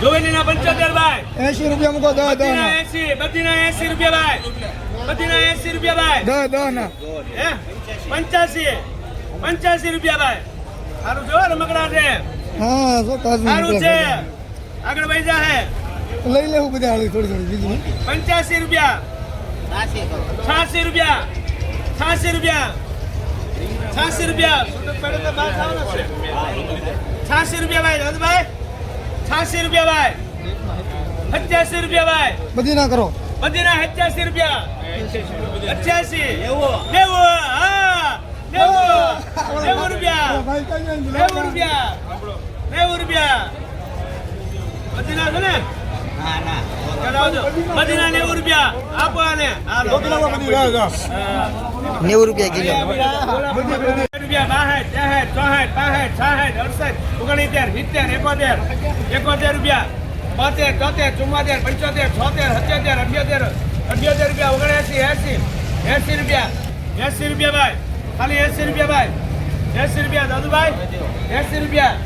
જોવેલીના પંચોતેર ભાઈ. એસી રૂપિયા મૂકો દહ દહ બધીના ના એસી બધીના એસી રૂપિયા ભાઈ. બધીના એસી રૂપિયા ભાઈ. દહ દહ ના. હે? પંચ્યાસી. પંચ્યાસી રૂપિયા ભાઈ. સારું જો રમકડા છે. હા સો તાજું સારું છે. નીકળે. આગળ વહી જા હે લઈ લેવું બધા હાલી થોડી થોડી બીજું પંચ્યાસી રૂપિયા. છ્યાસી રૂપિયા. છ્યાસી રૂપિયા. છ્યાસી રૂપિયા. છ્યાસી રૂપિયા ભાઈ દાદુભાઈ છ્યાસી રૂપિયા ભાઈ. પંચ્યાસી રૂપિયા ભાઈ. બધી ના કરો. બધીના પંચ્યાસી રૂપિયા. અઠ્યાસી નેવું. હા. નેવું. નેવું રૂપિયા. નેવું રૂપિયા. નેવું રૂપિયા. બધીના છે ને? આને. હાલો. નેવું રૂપિયા કિલો. રૂપિયા બાસઠ, ત્રેસઠ, ચોસઠ, પાસઠ, છાસઠ, અડસઠ ઓગણીતેર સિત્તેર, એકોતેર એકોતેર રૂપિયા. બોતેર તોતેર ચુમ્મોતેર, પંચોતેર, છોતેર, સત્યોતેર, અઠ્યોતેર અઠ્યોતેર રૂપિયા, ઓગણએસી, એસી એસી રૂપિયા. એસી રૂપિયા ભાઈ, ખાલી એસી રૂપિયા ભાઈ. એસી રૂપિયા દાદુભાઈ, એસી રૂપિયા.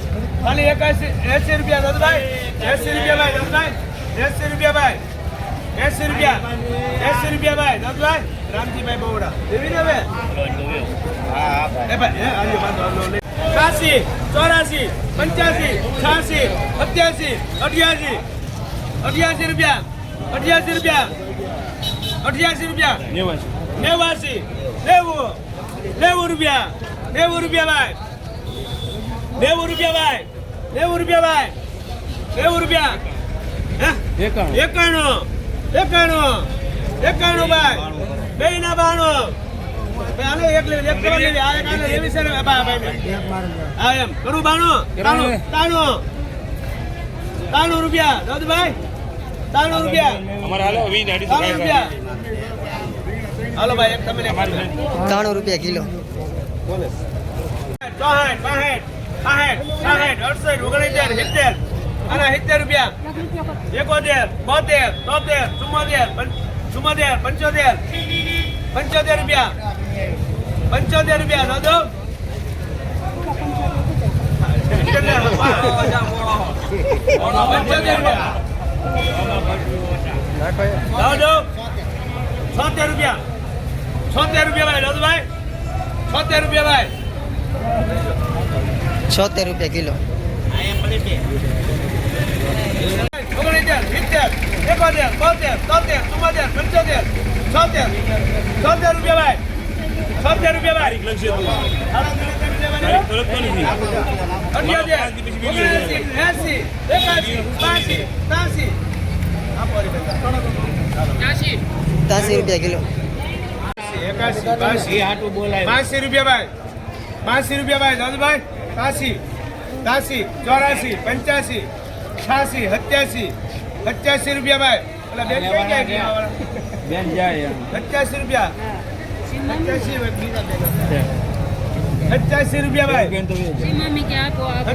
ખાલી એકાસી, એસી રૂપિયા દાદુભાઈ, એસી રૂપિયા ભાઈ દાદુભાઈ, એસી રૂપિયા ભાઈ, એસી રૂપિયા એસી રૂપિયા ભાઈ દાદુભાઈ. રામજીભાઈ બહુડા. દેવી ને હવે? એ ભાઈ, એ આજે વાંધો આવતો ચોરાસી પંચ્યાસી છ્યાસી સત્યાસી અઠ્યાસી અઠ્યાસી રૂપિયા અઠ્યાસી રૂપિયા અઠ્યાસી રૂપિયા નેવાસી નેવું નેવું રૂપિયા નેવું રૂપિયા ભાઈ નેવું રૂપિયા ભાઈ નેવું રૂપિયા ભાઈ નેવું રૂપિયા હે? એકાણું એકાણું એકાણું ભાઈ. બે ના બાણું. આને એક લે એક તો લેવી આ એક આને લેવી છે ને બા ભાઈ હા એમ. કરું બાણું? તાણું તાણું તાણું રૂપિયા. દાદુભાઈ તાણું રૂપિયા. તાણું રૂપિયા. હાલો ભાઈ એક તમે ને રૂપિયા કિલો. ચોસઠ પાસઠ સાઠ સાઠ અડસઠ ઓગણીતેર સિત્તેર. અને સિત્તેર રૂપિયા. એકોતેર બોતેર તોતેર ચુમ્મોતેર ચુમ્મોતેર પંચોતેર. પંચોતેર રૂપિયા. પંચોતેર રૂપિયા દાદો પંચોતેર રૂપિયા. છોતેર રૂપિયા. છોતેર રૂપિયા ભાઈ દાદુભાઈ છોતેર રૂપિયા ભાઈ. છોતેર રૂપિયા કિલો. ઓગણીસ એકોતેર બોતેર તોતેર ચુમ્મોતેર પંચોતેર. છોતેર છોતેર રૂપિયા ભાઈ. છોતેર રૂપિયા ભાઈ. ત્યાસી. રૂપિયા કિલો. બાસી. રૂપિયા ભાઈ. બાસી રૂપિયા ભાઈ. દાદુભાઈ ત્યાસી. ત્યાસી. ચોરાસી. પંચ્યાસી. છ્યાસી. સત્યાસી. સત્યાસી રૂપિયા ભાઈ. એટલે બેન કઈ જાય છે જાય સત્યાસી રૂપિયા? સત્યાસી રૂપિયા ભાઈ.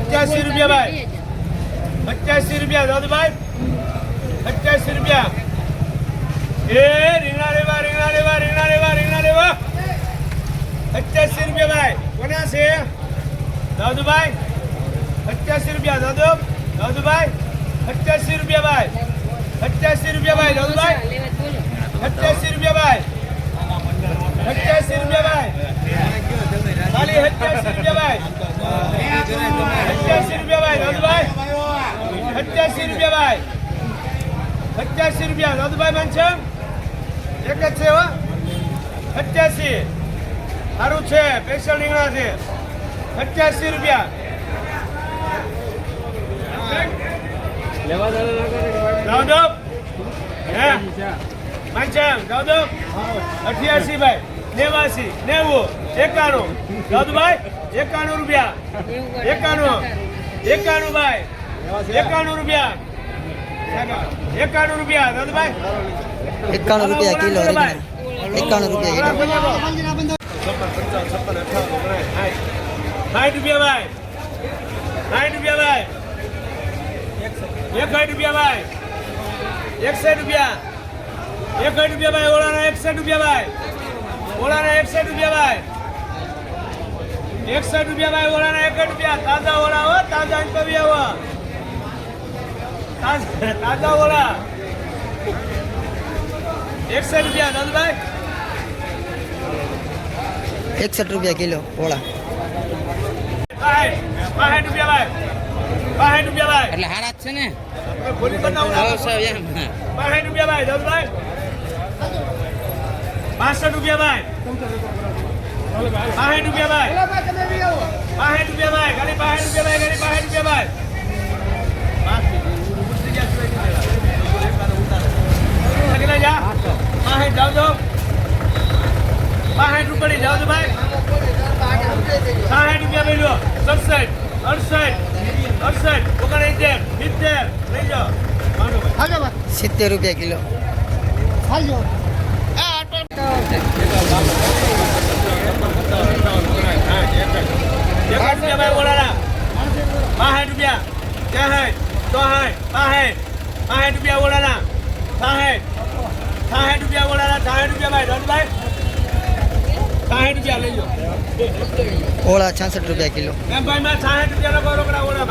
પચાસી રૂપિયા ભાઈ. પચાસી રૂપિયા દાદુભાઈ પચાસી રૂપિયા. એ રીંગણા લેવા રીંગણા લેવા રીંગણા લેવા રીંગણા લેવા. પચાસી રૂપિયા ભાઈ. કોના છે? દાદુભાઈ પચાસી રૂપિયા દાદુ દાદુભાઈ પચાસી રૂપિયા ભાઈ. પચાસી રૂપિયા ભાઈ દાદુભાઈ પચાસી રૂપિયા ભાઈ. સત્યાસી રૂપિયા ભાઈ. ખાલી સત્યાસી રૂપિયા ભાઈ. પચાસી રૂપિયા ભાઈ દાદુભાઈ પચાસી રૂપિયા ભાઈ. પચાસી રૂપિયા દાદુભાઈ માનશે એક જ છે હો. સત્યાસી. સારું છે સ્પેશિયલ રીંગણા છે. સત્યાસી રૂપિયા. દાઉદો હે? માનશે દાઉદો અઠ્યાસી ભાઈ નેવાસી નેવું એકાણું. દાદુભાઈ એકાણું રૂપિયા. એકાણું એકાણું ભાઈ એકાણું રૂપિયા. એકાણું રૂપિયા દાદુભાઈ એકાણું રૂપિયા કિલો એકાણું રૂપિયા કિલો. સાઠ રૂપિયા ભાઈ. સાઠ રૂપિયા ભાઈ. એકસાઠ રૂપિયા ભાઈ. એકસાઠ રૂપિયા. એકસઠ રૂપિયા ભાઈ ઓળાના એકસઠ રૂપિયા ભાઈ. ઓળાના એકસઠ રૂપિયા ભાઈ. એકસઠ રૂપિયા ભાઈ ઓળાના એક રૂપિયા. તાજા ઓળા હો તાજા અંતવ્ય હો. તાજા તાજા ઓલા. એકસઠ રૂપિયા દાદુભાઈ એકસઠ રૂપિયા કિલો ઓળા બાસઠ રૂપિયા ભાઈ બાસઠ રૂપિયા ભાઈ. એટલે હારા છે ને. સાહેબ એમ. બાસઠ રૂપિયા ભાઈ નંદભાઈ બાસઠ રૂપિયા ભાઈ. બાસઠ રૂપિયા ભાઈ. બાસઠ રૂપિયા ભાઈ ખાલી બાસઠ રૂપિયા ભાઈ ખાલી બાસઠ રૂપિયા ભાઈ. જા બાસઠ જાઓ છો ભાઈ. સાઠ રૂપિયા લો. સડસઠ અડસઠ અડસઠ ભાઈ. સિત્તેર રૂપિયા કિલો હાજો એકાદ રૂપિયા ભાઈ બોલાના બાસઠ રૂપિયા ત્રેસઠ ચોસઠ બાસઠ બાસઠ રૂપિયા બોલાના સાઠ સાઠ રૂપિયા બોલાના સાઠ રૂપિયા ભાઈ ધનભાઈ સાઠ રૂપિયા લઈ જાઓ ઓળા છાસઠ રૂપિયા કિલો. એમ ભાઈ માં સાઠ રૂપિયા લખો રોકડા ઓળા